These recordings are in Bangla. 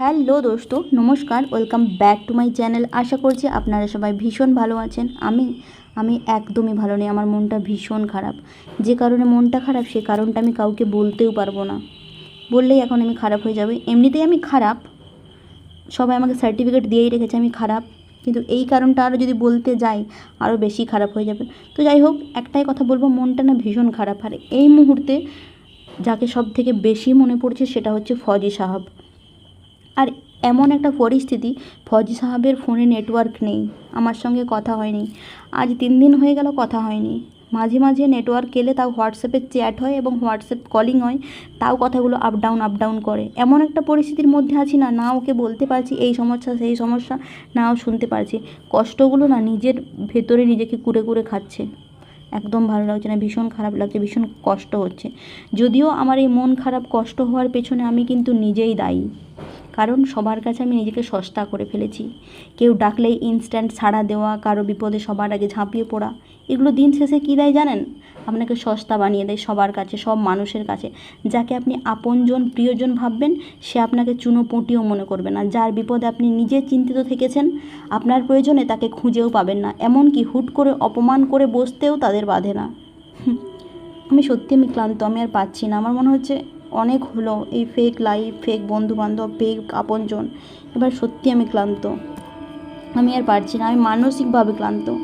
হ্যালো দোস্ত, নমস্কার, welcome back to my channel. আশা করছি আপনারা সবাই ভীষণ ভালো আছেন। আমি আমি একদমই ভালো নেই, আমার মনটা ভীষণ খারাপ। যে কারণে মনটা খারাপ, সে কারণটা আমি কাউকে বলতেও পারব না। বললেই এখন আমি খারাপ হয়ে যাবে। এমনিতেই আমি খারাপ। সবাই আমাকে সার্টিফিকেট দিয়েই রেখেছে আমি খারাপ। কিন্তু এই কারণটা আরও যদি বলতে যাই আরও বেশি খারাপ হয়ে যাবে। তো যাই হোক, একটাই কথা বলব, মনটা না ভীষণ খারাপ। আর এই মুহূর্তে যাকে সব থেকে বেশি মনে পড়ছে সেটা হচ্ছে ফজি সাহাব। আর এমন একটা পরিস্থিতি, ফজি সাহাবের ফোনে নেটওয়ার্ক নেই, আমার সঙ্গে কথা হয়নি। আজ তিন দিন হয়ে গেল কথা হয়নি। মাঝে মাঝে নেটওয়ার্ক এলে তাও হোয়াটসঅ্যাপে চ্যাট হয় এবং হোয়াটসঅ্যাপ কলিং হয়, তাও কথাগুলো আপ ডাউন আপ ডাউন করে। এমন একটা পরিস্থিতির মধ্যে আছি না না ওকে বলতে পারছি, এই সমস্যা, সেই সমস্যা নাও শুনতে পারছি। কষ্টগুলো না নিজের ভেতরে নিজেকে কুরে কুরে খাচ্ছে। একদম ভালো লাগছে না, ভীষণ খারাপ লাগছে, ভীষণ কষ্ট হচ্ছে। যদিও আমার এই মন খারাপ, কষ্ট হওয়ার পেছনে আমি কিন্তু নিজেই দায়ী। কারণ সবার কাছে আমি নিজেকে সস্তা করে ফেলেছি। কেউ ডাকলেই ইনস্ট্যান্ট ছাড়া দেওয়া, কারও বিপদে সবার আগে ঝাঁপিয়ে পড়া, এগুলো দিন শেষে কী দেয় জানেন? আপনাকে সস্তা বানিয়ে দেয় সবার কাছে, সব মানুষের কাছে। যাকে আপনি আপনজন, প্রিয়জন ভাববেন, সে আপনাকে চুনোপুঁটিও মনে করবে না। যার বিপদে আপনি নিজে চিন্তিত থেকেছেন, আপনার প্রয়োজনে তাকে খুঁজেও পাবেন না। এমনকি হুট করে অপমান করে বসতেও তাদের বাধে না। আমি সত্যি আমি ক্লান্ত, আমি আর পাচ্ছি না। আমার মনে হচ্ছে অনেক হলো এই ফেক লাইফ ফেক বন্ধুবান্ধব ফেক আপনজন। এবার সত্যি আমি ক্লান্ত। আমি আর পারছি না, আমি মানসিকভাবে ক্লান্ত।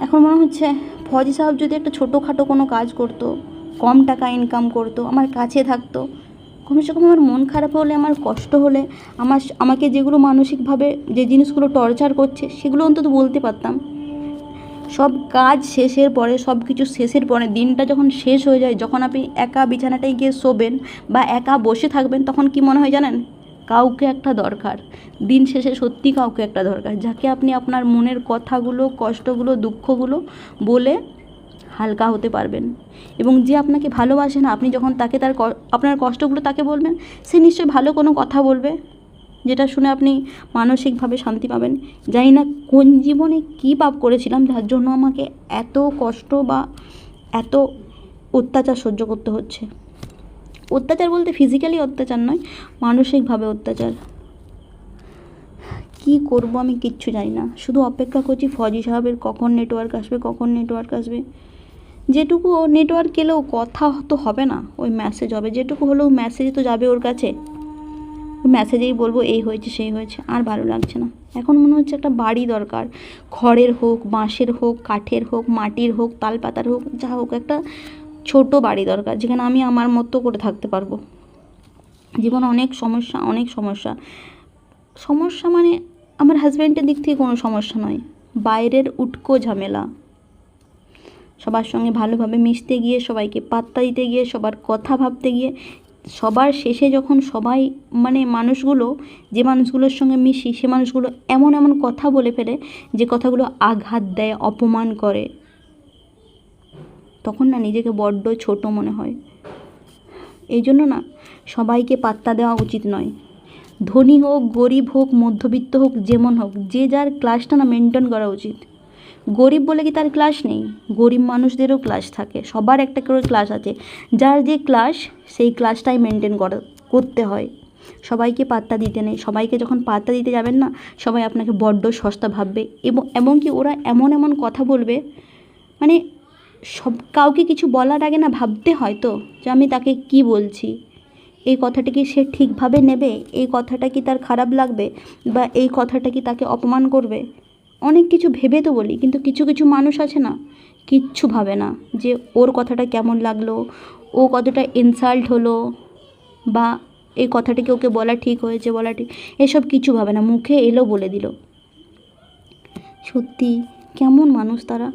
এখন মনে হচ্ছে, ফজি সাহেব যদি একটা ছোটোখাটো কোনো কাজ করতো, কম টাকা ইনকাম করতো, আমার কাছে থাকতো কমসে কম আমার মন খারাপ হলে, আমার কষ্ট হলে, আমার আমাকে যেগুলো মানসিকভাবে, যে জিনিসগুলো টর্চার করছে, সেগুলো অন্তত বলতে পারতাম। সব কাজ শেষের পরে, সব কিছু শেষের পরে, দিনটা যখন শেষ হয়ে যায়, যখন আপনি একা বিছানাটায় গিয়ে শোবেন বা একা বসে থাকবেন, তখন কি মনে হয় জানেন? কাউকে একটা দরকার। দিন শেষে সত্যি কাউকে একটা দরকার, যাকে আপনি আপনার মনের কথাগুলো, কষ্টগুলো, দুঃখগুলো বলে হালকা হতে পারবেন। এবং যে আপনাকে ভালোবাসে না, আপনি যখন তাকে তার আপনার কষ্টগুলো তাকে বলবেন, সে নিশ্চয়ই ভালো কোনো কথা বলবে। যেটা শুনে আপনি মানসিকভাবে শান্তি পাবেন। জানি না কোন জীবনে কী পাপ করেছিলাম, যার জন্য আমাকে এত কষ্ট বা এত অত্যাচার সহ্য করতে হচ্ছে। অত্যাচার বলতে ফিজিক্যালি অত্যাচার নয়, মানসিকভাবে অত্যাচার। কী করব আমি কিচ্ছু জানি না। শুধু অপেক্ষা করছি ফজি সাহেবের কখন নেটওয়ার্ক আসবে, কখন নেটওয়ার্ক আসবে। যেটুকু নেটওয়ার্ক এলেও কথা তো হবে না, ওই মেসেজ হবে। যেটুকু হলেও মেসেজ তো যাবে ওর কাছে। মেসেজেই বলব, এই হয়েছে, সেই হয়েছে, আর ভালো লাগছে না। এখন মনে হচ্ছে একটা বাড়ি দরকার। খড়ের হোক, বাঁশের হোক, কাঠের হোক, মাটির হোক, তালপাতার হোক, যা হোক, একটা ছোট বাড়ি দরকার, যেখানে আমি আমার মতো করে থাকতে পারব। জীবনে অনেক সমস্যা অনেক সমস্যা। সমস্যা মানে আমার হাজব্যান্ডের দিক থেকে কোনো সমস্যা নয়। বাইরের উটকো ঝামেলা। সবার সঙ্গে ভালোভাবে মিশতে গিয়ে, সবাইকে পাত্তা দিতে গিয়ে, সবার কথা ভাবতে গিয়ে সবার শেষে যখন সবাই মানে মানুষগুলো, যে মানুষগুলোর সঙ্গে মিশি, সে মানুষগুলো এমন এমন কথা বলে ফেলে, যে কথাগুলো আঘাত দেয়, অপমান করে, তখন না নিজেকে বড্ড ছোট মনে হয়। এই জন্য না সবাইকে পাত্তা দেওয়া উচিত নয়। ধনী হোক, গরিব হোক, মধ্যবিত্ত হোক, যেমন হোক, যে যার ক্লাসটা না মেনটেন করা উচিত। গরিব বলে কি তার ক্লাস নেই? গরিব মানুষদেরও ক্লাস থাকে। সবার একটা করে ক্লাস আছে। যার যে ক্লাস সেই ক্লাসটাই মেনটেন করা, করতে হয়। সবাইকে পাত্তা দিতে নেই। সবাইকে যখন পাত্তা দিতে যাবেন না, সবাই আপনাকে বড্ড সস্তা ভাববে। এবং, এমনকি ওরা এমন এমন কথা বলবে মানে সব, কাউকে কিছু বলার আগে না ভাবতে হয় তো, যে আমি তাকে কি বলছি? এই কথাটা কি সে ঠিকভাবে নেবে? এই কথাটা কি তার খারাপ লাগবে? বা এই কথাটা কি তাকে অপমান করবে? অনেক কিছু ভেবে তো বলি, কিন্তু কিছু কিছু মানুষ আছে না, কিচ্ছু ভাবে না যে ওর কথাটা কেমন লাগল, ও কতটা ইনসাল্ট হলো বা এই কথাটা কি ওকে বলা ঠিক হয়েছে, বলা ঠিক, এসব কিছু ভাবে না, মুখে এলো বলে দিল। সত্যি কেমন মানুষ তারা।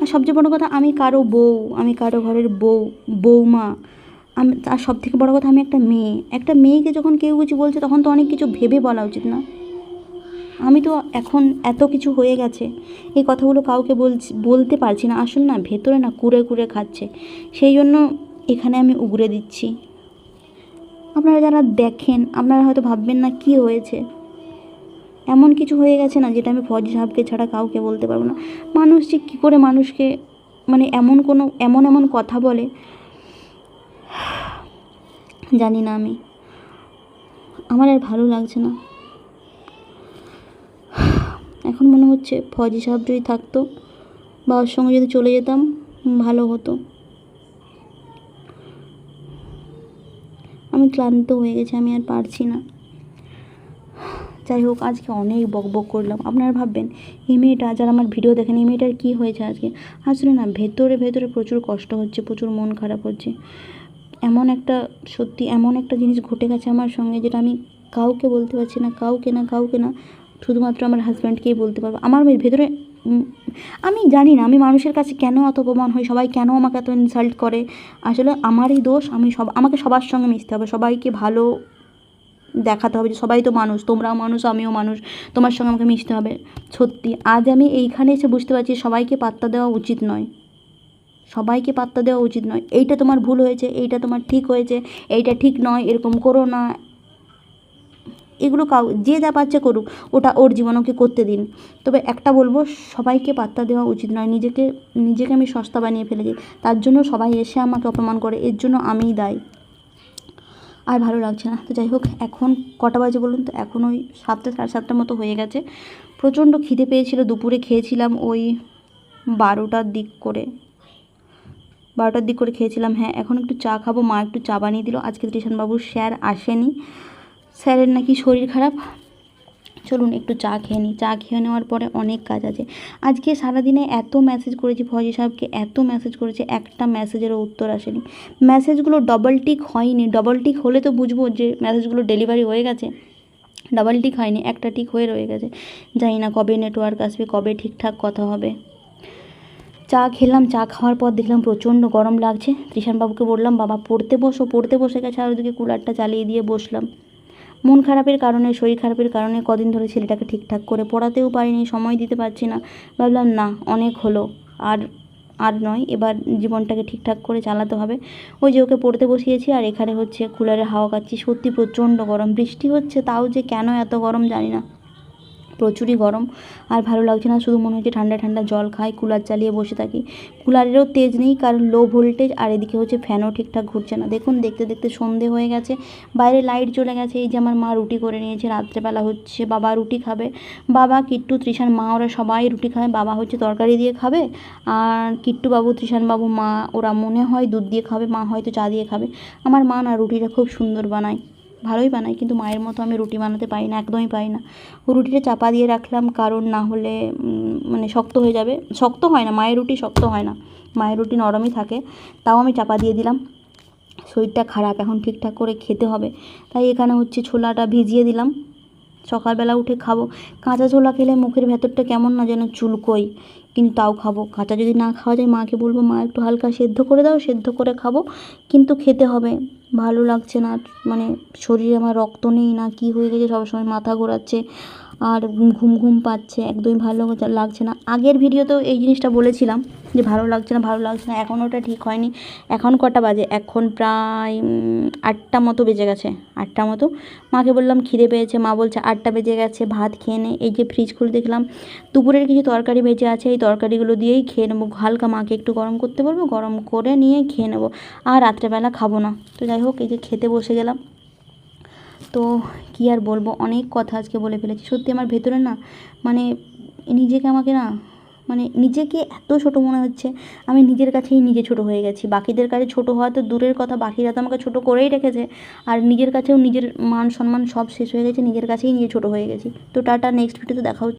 আর সবচেয়ে বড় কথা আমি কারও বউ, আমি কারও ঘরের বউ বৌমা আমি আর সব থেকে বড় কথা আমি একটা মেয়ে, একটা মেয়েকে যখন কেউ কিছু বলছে তখন তো অনেক কিছু ভেবে বলা উচিত না। আমি তো এখন এত কিছু হয়ে গেছে। এই কথাগুলো কাউকে বলছি, বলতে পারছি না। আসলে না, ভেতরে না কুড়ে কুড়ে খাচ্ছে। সেই জন্য এখানে আমি উগরে দিচ্ছি। আপনারা যারা দেখেন, আপনারা হয়তো ভাববেন না কি হয়েছে। এমন কিছু হয়ে গেছে না, যেটা আমি ফজ সাহেবকে ছাড়া কাউকে বলতে পারব না। মানুষ যে কী করে মানুষকে মানে এমন কোনো, এমন এমন কথা বলে, জানি না আমি। আমার আর ভালো লাগছে না। এখন মনে হচ্ছে ফজি সাহেব যদি থাকতো, বাবার সঙ্গে যদি চলে যেতাম, ভালো হতো। আমি ক্লান্ত হয়ে গেছি, আমি আর পারছি না। যাই হোক, আজকে অনেক বক বক করলাম। আপনারা ভাববেন, এই মেয়েটা যারা আমার ভিডিও দেখেন, এই মেয়েটার কী হয়েছে আজকে? আসলে না, ভেতরে ভেতরে প্রচুর কষ্ট হচ্ছে, প্রচুর মন খারাপ হচ্ছে। এমন একটা, সত্যি এমন একটা জিনিস ঘটে গেছে আমার সঙ্গে, যেটা আমি কাউকে বলতে পারছি না, কাউকে না কাউকে না শুধুমাত্র আমার হাজব্যান্ডকেই বলতে পারব। আমার ভেতরে আমি জানি না আমি মানুষের কাছে কেন এত অপমান হই, সবাই কেন আমাকে এত ইনসাল্ট করে। আসলে আমারই দোষ, আমি সব, আমাকে সবার সঙ্গে মিশতে হবে, সবাইকে ভালো দেখাতে হবে যে সবাই তো মানুষ, তোমরাও মানুষ, আমিও মানুষ, তোমার সঙ্গে আমাকে মিশতে হবে। সত্যি, আজ আমি এইখানে এসে বুঝতে পারছি সবাইকে পাত্তা দেওয়া উচিত নয়। সবাইকে পাত্তা দেওয়া উচিত নয়। এইটা তোমার ভুল হয়েছে, এইটা তোমার ঠিক হয়েছে, এইটা ঠিক নয়, এরকম করো না। এগুলো কাউ, যে যা পাচ্ছে করুক, ওটা ওর জীবন ওকে করতে দিন। তবে একটা বলব, সবাইকে পাত্তা দেওয়া উচিত নয়। নিজেকে নিজেকে আমি সস্তা বানিয়ে ফেলেছি। তার জন্য সবাই এসে আমাকে অপমান করে। এর জন্য আমিই দায়ী। আর ভালো লাগছে না। তো যাই হোক, এখন কটা বাজে বলুন তো? এখন ওই সাতটা, সাড়ে সাতটার মতো হয়ে গেছে। প্রচণ্ড খিদে পেয়েছিল। দুপুরে খেয়েছিলাম ওই বারোটার দিক করে। বারোটার দিক করে খেয়েছিলাম। হ্যাঁ এখন একটু চা খাব। মা একটু চা বানিয়ে দিল। আজকে ত্রিশানবাবুর স্যার আসেনি। স্যারের নাকি শরীর খারাপ। চলুন একটু চা খেয়ে নিই। চা খেয়ে নেওয়ার পরে অনেক কাজ আছে। আজকে সারাদিনে এত মেসেজ করেছি ফজি সাহেবকে, এত মেসেজ করেছে, একটা মেসেজেরও উত্তর আসেনি। মেসেজগুলো ডবল টিক হয়নি। ডবল টিক হলে তো বুঝব যে মেসেজগুলো ডেলিভারি হয়ে গেছে। ডাবল টিক হয়নি, একটা টিক হয়ে রয়ে গেছে। জানি না কবে নেটওয়ার্ক আসবে, কবে ঠিকঠাক কথা হবে। চা খেলাম, চা খাওয়ার পর দেখলাম প্রচণ্ড গরম লাগছে। ত্রিশানবাবুকে বললাম, বাবা, পড়তে বসো, পড়তে বসে গেছে। আর ওদিকে কুলারটা চালিয়ে দিয়ে বসলাম। মন খারাপের কারণে, শরীর খারাপের কারণে কদিন ধরে ছেলেটাকে ঠিকঠাক করে পড়াতেও পারিনি, সময় দিতে পারছি না। ভাবলাম, না, অনেক হলো। আর আর নয়, এবার জীবনটাকে ঠিকঠাক করে চালাতে হবে। ওই যে ওকে পড়তে বসিয়েছি, আর এখানে হচ্ছে কুলারে হাওয়া খাচ্ছি। সত্যি প্রচণ্ড গরম। বৃষ্টি হচ্ছে, তাও যে কেন এত গরম জানি না। প্রচুরই গরম। আর ভালো লাগছে না, শুধু মনে হচ্ছে ঠান্ডা ঠান্ডা জল খাই, কুলার চালিয়ে বসে থাকি। কুলারেরও তেজ নেই, কারণ লো ভোল্টেজ আর এদিকে হচ্ছে ফ্যানও ঠিকঠাক ঘুরছে না। দেখুন, দেখতে দেখতে সন্ধে হয়ে গেছে। বাইরে লাইট চলে গেছে, এই যে আমার মা রুটি করে নিয়েছে, রাত্রেবেলা হচ্ছে বাবা রুটি খাবে। বাবা, কিট্টু, তৃষান, মা, ওরা সবাই রুটি খাবে, বাবা হচ্ছে তরকারি দিয়ে খাবে। আর কিট্টু বাবু তৃষান বাবু মা, ওরা মনে হয় দুধ দিয়ে খাবে, মা হয়তো চা দিয়ে খাবে। আমার মা না রুটিটা খুব সুন্দর বানায়। ভালোই বানাই, কিন্তু মায়ের মতো আমি রুটি বানাতে পারি না, একদমই পারি না। রুটিটা চাপা দিয়ে রাখলাম, কারণ না হলে মানে শক্ত হয়ে যাবে। শক্ত হয় না, মায়ের রুটি শক্ত হয় না। মায়ের রুটি নরমই থাকে, তাও আমি চাপা দিয়ে দিলাম। শরীরটা খারাপ, এখন ঠিকঠাক করে খেতে হবে। তাই এখানে হচ্ছে ছোলাটা ভিজিয়ে দিলাম। সকালবেলা উঠে খাব। কাঁচা ছোলা খেলে মুখের ভেতরটা কেমন না যেন চুলকোই কিন্তু তাও খাব। কাঁচা যদি না খাওয়া যায়, মাকে বলব, মা, একটু হালকা সেদ্ধ করে দাও, সেদ্ধ করে খাব। কিন্তু খেতে হবে। ভালো লাগছে না মানে শরীরে আমার রক্ত নেই না কি হয়ে গেছে, সবসময় মাথা ঘোরাচ্ছে। আর ঘুম ঘুম পাচ্ছে, একদমই ভালো লাগছে না। আগের ভিডিওতেও এই জিনিসটা বলেছিলাম যে ভালো লাগছে না, ভালো লাগছে না এখন ওটা ঠিক হয়নি। এখন কটা বাজে? এখন প্রায় আটটা মতো বেজে গেছে, আটটা মতো। মাকে বললাম, খিদে পেয়েছে, মা বলছে, আটটা বেজে গেছে, ভাত খেয়ে নে। এই যে ফ্রিজ খুলে দেখলাম, দুপুরের কিছু তরকারি বেঁচে আছে, এই তরকারিগুলো দিয়েই খেয়ে নেব। হালকা মাকে একটু গরম করতে বলব, গরম করে নিয়ে খেয়ে নেব। আর রাত্রেবেলা খাব না। তো যাই হোক, এই যে খেতে বসে গেলাম। তো কি আর বলব? অনেক কথা আজকে বলে ফেলেছি। সত্যি আমার ভেতরে না মানে নিজেকে আমাকে না মানে নিজেকে এত ছোট মনে হচ্ছে। আমি নিজের কাছেই নিজে ছোট হয়ে গেছি। বাকিদের কাছে ছোট হওয়া তো দূরের কথা। বাকিরা তো আমাকে ছোট করেই রেখেছে। আর নিজের কাছেও নিজের মান সম্মান সব শেষ হয়ে গেছে। নিজের কাছেই নিজে ছোট হয়ে গেছি। তো টাটা নেক্সট ভিডিওতে দেখা হচ্ছে।